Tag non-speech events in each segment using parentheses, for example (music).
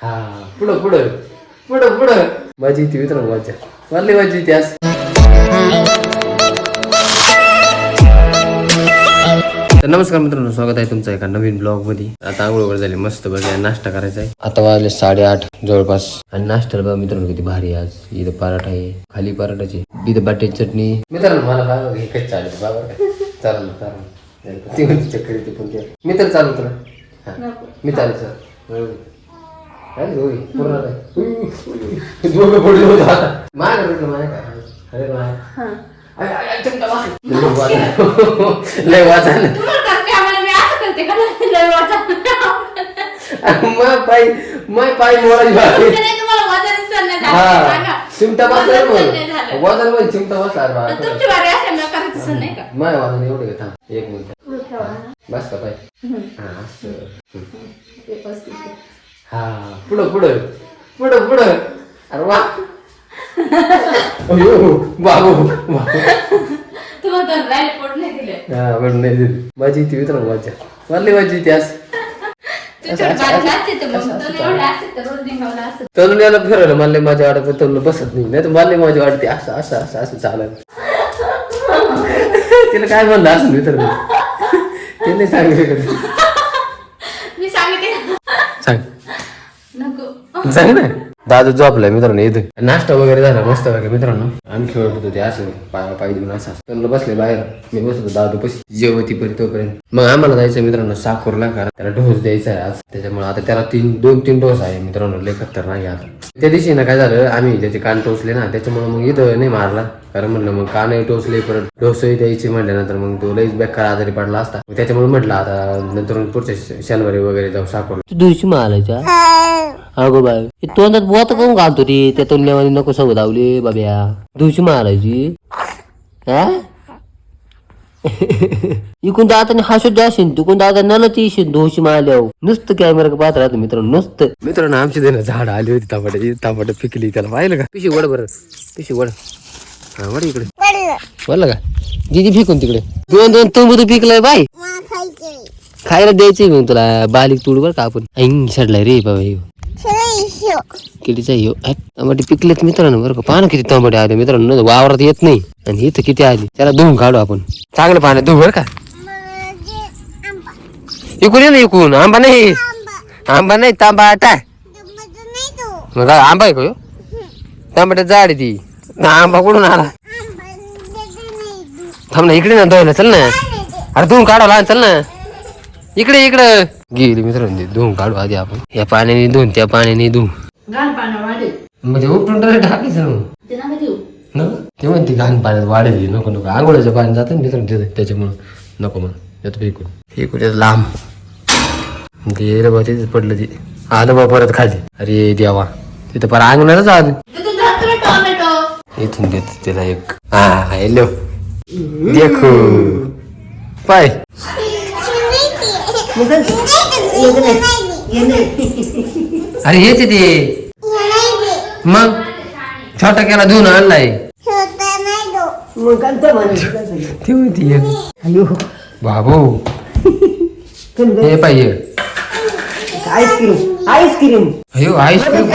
हा पुढं पुढं पुढं पुढं. माझी इथे मित्रांनो मजा मारली माझी इतिहास आज. तर नमस्कार मित्रांनो स्वागत आहे तुमचं एका नवीन ब्लॉगमध्ये आता आंघोळ वगैरे झाली मस्त बघा नाश्ता करायचा आहे. आता वाजले साडेआठ जवळपास. आणि नाश्ता बघा मित्रांनो किती भारी आहे आज. इथं पराठा आहे खाली पराठाची. इथं बाटे चटणी. मित्रांनो मला बाबा एकच चालेल बाबा चालेल ना चालेल ती म्हणजे चक्कर येते पण मी तर चालू तुला मी चालेल सर. दोघं पडले होते (laughs) माय अरे माय वाच. लय. मग पाय मग पाय हा. चिमटा वाजन चिमटा माय वाजन एवढं घेता एक मिनिट. बस का पाय. हा पुढं पुढं. पुढं पुढं. अरे वा. बाबू नाही हा. माझी ती मित्रांनो माझ्या. वाटली माझी ती आज तरुण याला फिरवलं मला माझ्या वाटत पण तरुण बसत नाही. नाही तर मला माझी वाटते असं असं असं असं चालत. तिला काय म्हणलं असं मित्र ते नाही सांगू शकत मी सांगते ना. सांग सांग ना? दादू झोपलाय मित्रांनो इथं. नाश्ता वगैरे झाला मस्त वगैरे मित्रांनो. आम्ही खेळत होतो ते असं पाय पाय देऊन असं त्यांना बसले बाहेर. मी बसत होतो दादू पशी. जेवती पर्यंत तोपर्यंत. मग आम्हाला जायचं मित्रांनो साकोरला कारण त्याला डोस द्यायचा आहे आज. त्याच्यामुळे आता त्याला तीन दोन तीन डोस आहे मित्रांनो लय खतरनाक आहे आता. त्या दिवशी ना काय झालं आम्ही त्याचे कान टोचले ना त्याच्यामुळे मग इथं नाही मारला. कारण म्हणलं मग कानही टोचले परत डोसही द्यायचे म्हटल्यानंतर मग तो लईच बेकार आजारी पडला असता. त्याच्यामुळे म्हटलं आता नंतर पुढच्या शनिवारी वगैरे जाऊ साकोर तू दिवशी मारायच्या अगो बाय हे तोंडात बोत काऊन घालतो रे? त्या तोंडल्यामध्ये नको सवय लावली बाब्या. दिवशी मारायची. हा? (laughs) इकून दाताने हसत जाशील तिकून दादा नलत येशील दोषी मारल्यावर. नुसतं कॅमेरा पाहत राहतो मित्रांनो नुसतं. मित्रांनो आमची देणं झाड आली होती तांबट्याची तांबट पिकली त्याला पाहिलं का? पिशी वड बरं पिशी वड हा वड इकडे. वडलं का? दिदी फेकून तिकडे. दोन दोन तुंबू पिकलाय बाय खायला द्यायचंय मग तुला बालिक तुड बर का आपण. ऐंग सडलाय रे बाबा कितीचा ह्यो टमाटे पिकलेत मित्रांनो बरं का. पानं किती टमाटे आले मित्रांनो. वावरात येत नाही. आणि इथं किती आली? त्याला धुवून काढू आपण. चांगलं पाण्यात धुवू बरं का. इकून ये ना इकून. आंबा नाही. आंबा. नाही तांबा आता मग आंबा आहे का? तांबट्यात झाड आहे ती. आंबा कुठून आला? थांब ना इकडे ना धुवायला चल ना. अरे धुवून काढावं लागेल चल ना. इकडे इकडे. गेली मित्रांनो ती धुवून काढू आधी आपण. या पाण्याने धुवून त्या पाण्याने धुवून घाण पाण्यावर वाढेल. म्हणजे उपटून डायरेक्ट टाकायचं मग. ते नका देऊ न? ते म्हणते घाण पाण्यात वाढेल नको नको. आंघोळीचं पाणी जातं ना मित्रांनो तिथे त्याच्यामुळं. नको मग येतो फेकून. फेकून येतं लांब. ते रे बा तिथेच पडलं ते. आलं बा परत खाली. अरे देवा. तिथं पर अंगणारच आलं. इथून देत त्याला एक. हा हॅलो देखो. पाय. अरे हेच आहे ते. मग? छोटा केला धुवून आणलाय. ते एक. बाबू. हे पाहिजे आईस्क्रीम आईस्क्रीम. अयो आईस्क्रीम.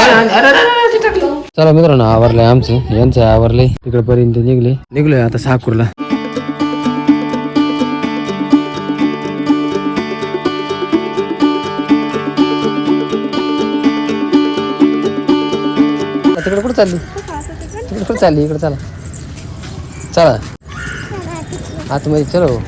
चला मित्रांनो आवरलंय आमचं. यांचं आवरलंय. तिकडे पर्यंत निघले. निघलोय आता साकूरला. तिकडे कुठं चालली? तिकडे कुठं चालली? इकडे चला. चला. आतमध्ये चलो.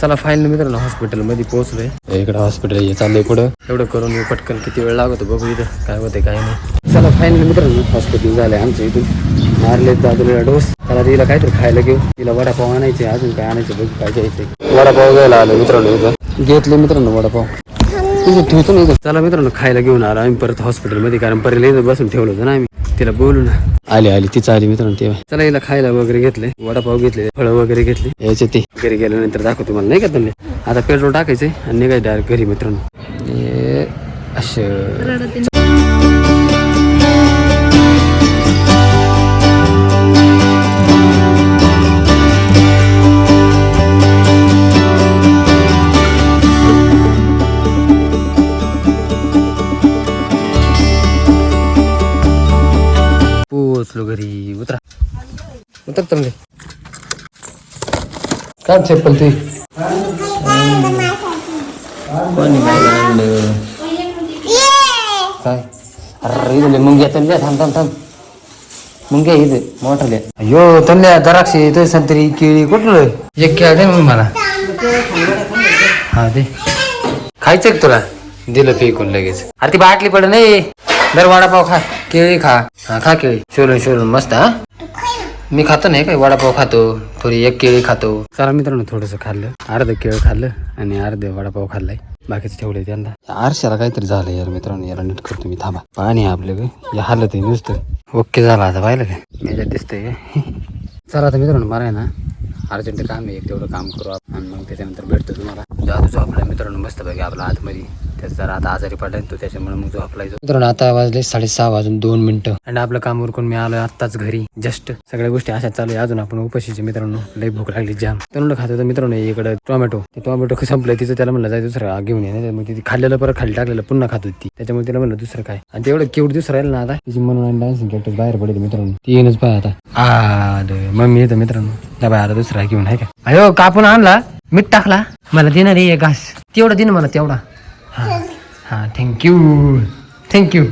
चला फायनल मित्रांनो हॉस्पिटलमध्ये पोहोचलोय. इकडे हॉस्पिटल हे चाललंय पुढं. एवढं करून मी पटकन किती वेळ लागतो बघू इथं. काय होते काय नाही. चला फायनल मित्रांनो हॉस्पिटल झालंय आमचं इथून. मारले दादूला डोस. त्याला तिला काहीतरी खायला घेऊ. तिला वडापाव आणायचे अजून काय आणायचं बघू काय घ्यायचंय. वडापाव घ्यायला आलो मित्रांनो इथं. घेतले मित्रांनो वडापाव. तुझं ठेवतो ना इथं. चला मित्रांनो खायला घेऊन आलो आम्ही परत हॉस्पिटलमध्ये कारण पहिले बसून ठेवलं होतं ना आम्ही. तिला बोलू ना. आली आली. तिचं आली मित्रांनो तेव्हा. चला हिला खायला वगैरे घेतले. वडापाव घेतले फळं वगैरे घेतले. यायचे ते. घरी गेल्यानंतर दाखवतो तुम्हाला नाही का तुम्ही? आता पेट्रोल टाकायचंय आणि निघायचं डायरेक्ट घरी मित्रांनो. असं उतरा चप्पल कोणी काय काय? अरे इथले मुंग्या तनल्या थांब थांब थांब. मुंग्या इथे मोठाले अयो तनल्या द्राक्षे तो संत्री केळी कुठलं? एक केळ दे मग मला. हा दे. खायचं तुला? दिलं फेकून लगेच. अरे ती बाटली पड नाही. दर वडापाव खा. केळी खा. हा खा केळी. शोलून शोलून मस्त हा. मी खातो नाही काय वडापाव खातो थोडी एक केळी खातो. चला मित्रांनो थोडंसं खाल्लं. अर्ध केळ खाल्लं आणि अर्ध वडापाव खाल्लाय. बाकीचं ठेवलंय त्यांना. आरशाला काहीतरी झालं यार मित्रांनो याला नीट करतो मी थांबा. पाणी आपलं काय या हालत आहे नुसतं. ओके झालं आता पाहिलं काय याच्यात दिसतंय. (laughs) चला आता मित्रांनो मला आहे ना. अर्जंट काम आहे एक तेवढं काम करू आपण. आणि मग त्याच्यानंतर भेटतो तुम्हाला. जातो झोपला मित्रांनो मस्त बघा आपला आतमध्ये. त्याचा जरा आता आजारी पडायला तो त्याच्यामुळे मग झोपला मित्रांनो आता वाजले साडेसहा वाजून दोन मिनिटं. आणि आपलं काम उरकून मी आलोय आत्ताच घरी. जस्ट सगळ्या गोष्टी अशा चालू आहे. अजून आपण उपाशीचे मित्रांनो लई भूक लागली जाम. तरुण खात होतं मित्रांनो इकडं टोमॅटो. ते टोमॅटो संपलं तिचं त्याला म्हणलं जाय दुसरं घेऊन ये. मग तिथे खाल्लेलं परत खाली टाकलेलं पुन्हा खात होती ती. त्याच्यामुळे तिला म्हणलं दुसरं काय आणि तेवढं केवढं दुसरं राहिलं ना आता. तिची म्हणून डान्सिंग कॅरेक्टर बाहेर पडेल मित्रांनो. ती येणच पाय आता. आलं. मम्मी येतं मित्रांनो. त्या बाहेर दुसरा घेऊन आहे का? अयो कापून आणला. मीठ टाकला. मला देणार रे घास. तेवढं दे ना मला तेवढा. हा. हा थँक्यू थँक्यू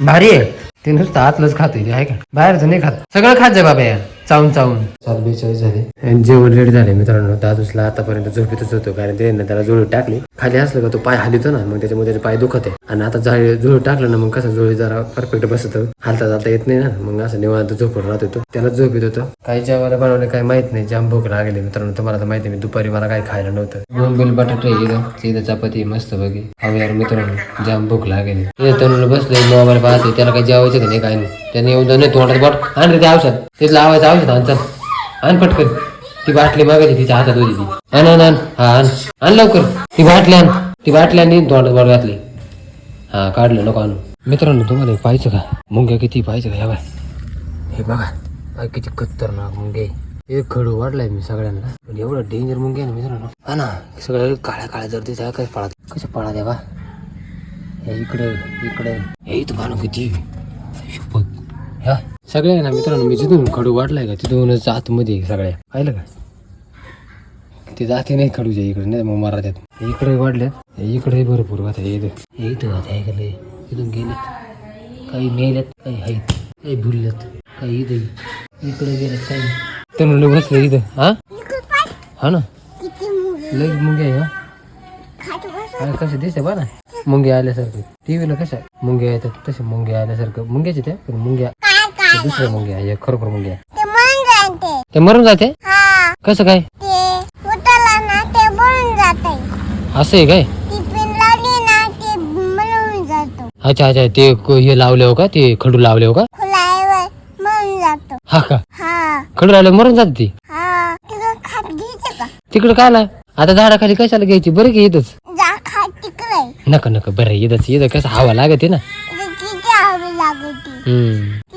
भारी आहे. ते नुसतं आतलंच खातोय ते आहे का? बाहेरचं नाही खात. सगळं खात जाय बाबा यार. चावून चावून. चार बेचाळीस झाले. आणि जेवण रेडी झाले मित्रांनो. दादूसला आतापर्यंत झोपेतच होतो कारण ते त्याला जोडी टाकली. खाली असलं का तो पाय हलितो ना मग त्याच्यामुळे त्याचे पाय दुखत आहे. आणि आता जा- जोडी टाकलं ना मग कसं जोडी जरा परफेक्ट बसत. हालता जाता येत नाही ना मग असं निवांत झोपून राहत होतो. त्याला झोप येत होतं. काही जेवायला बनवले काही माहीत नाही. जाम भूक लागली मित्रांनो. तुम्हाला तर माहिती मी दुपारी मला काही खायला नव्हतं. दोन बिल बटाटे इथं. तिथं चपाती मस्त बघी अहो यार मित्रांनो जाम भूक लागेल. तरुण बसले मोबाईल पाहते. त्याला काही जेवायचं का नाही काय नाही. त्याने येऊन नाही तोंडात बॉट आण रे ते औषध ते लावायचं औषध आण चल. आण पटकन. ती बाटली मागायची तिच्या हातात होती ती. आण आण आण. हा आण. आण लवकर. ती बाटली आण. ती बाटली आणि तोंडात बॉट घातली. हा काढलं नको आणू. मित्रांनो तुम्हाला एक पाहिजे का? मुंग्या किती पाहिजे का? ह्या बाय हे बघा. किती खतरनाक मुंगे एक खडू वाढलाय मी सगळ्यांना. पण एवढं डेंजर मुंगे ना मित्रांनो. हा ना सगळ्या काळ्या काळ्या जर तिथे काय पळा कशा पळा द्या बा? हे इकडे इकडे. हे इथं पाहणं किती? शपथ सगळ्या ना मित्रांनो मी जिथून खडू वाढलाय का तिथूनच आतमध्ये आहे सगळ्या. पाहिलं का? ते जाते नाही खडूच्या इकडे नाही मग मारा त्यात इकडे वाढल्यात इकडे भरपूर आता आहे इथं. आता इथं इथून गेलेत. काही मेल्यात काही आहेत. काही भुलल्यात काही इथं इकडे गेलेत काही तर म्हणलं बसलं इथं हा? हा ना? लई मुंगे आहे हा? कसं दिसते बा ना मुंगे आल्यासारखं टीव्हीला कशा? मुंगे येतात तसे मुंगे आल्यासारखं. मुंग्याचे त्या पण मुंग्या ते दुसऱ्या मुंग्या आहे, एक खरोखर मुंग्या आहे. ते मरून जाते. ते मरून जाते? हा. कसं काय? ते उतरला ना ते मरून जाते. असं आहे काय? ती पिन लावली ना ते मरून जातो. अच्छा अच्छा ते क- हे लावले हो का? ते खडू लावले हो का? खुलायवर मरून जातो. हा का? हा. खडू लावले मरून जाते ती? हा. तिकडं खात घ्यायचं का? तिकडे काय आला? आता झाडाखाली कशाला घ्यायची? बरं की इथंच. जा खात तिकडे. नका नका बरं इथंच इथं कसं हवा लागते ना. हवी लागते. हम्म.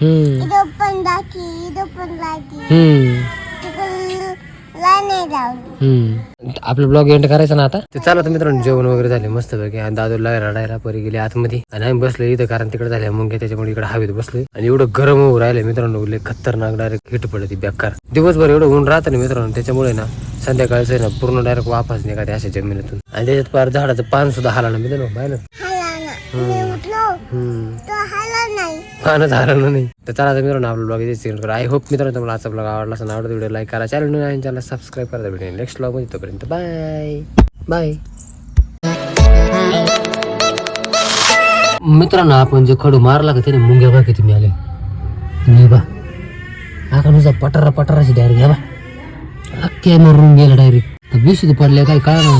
इथं पण जाते इथं पण जाते हम्म. तिकडे लाईन लावली. हम्म. आपलं ब्लॉग एंड करायचा ना आता? तर चला तर मित्रांनो जेवण वगैरे झाले मस्त पैकी आणि दादूला रडायला परी गेले आतमध्ये. आणि आम्ही बसलो इथं कारण तिकडे झाल्या मग त्याच्यामुळे इकडे हवेत बसले आणि एवढं गरम होऊ राहिले मित्रांनो लय खतरनाक डायरेक्ट हिट पडते बेकार. दिवसभर एवढं ऊन राहतं ना मित्रांनो त्याच्यामुळे ना संध्याकाळचं आहे ना पूर्ण डायरेक्ट वापस निघाते अशा जमिनीतून. आणि त्याच्यात पार झाडाचं पान सुद्धा हाला ना मित्रांनो पाहिलं हाला ना मी नाही झालं नाही. तर चला आता मित्रांनो आपला ब्लॉग इथे सेंड करा. आय होप मित्रांनो तुम्हाला आजचा ब्लॉग आवडला असं आवडतो व्हिडिओ लाईक करा चॅनल आणि चॅनल सबस्क्राईब करा व्हिडिओ नेक्स्ट ब्लॉगमध्ये तोपर्यंत बाय बाय मित्रांनो आपण जे खडू मारला का त्याने मुंग्या बा किती मिळाले. नाही बा हा नुसता पटारा पटाराची डायरेक्ट घ्या बा अख्ख्या मरून गेला डायरेक्ट बेशी पडले काही कळा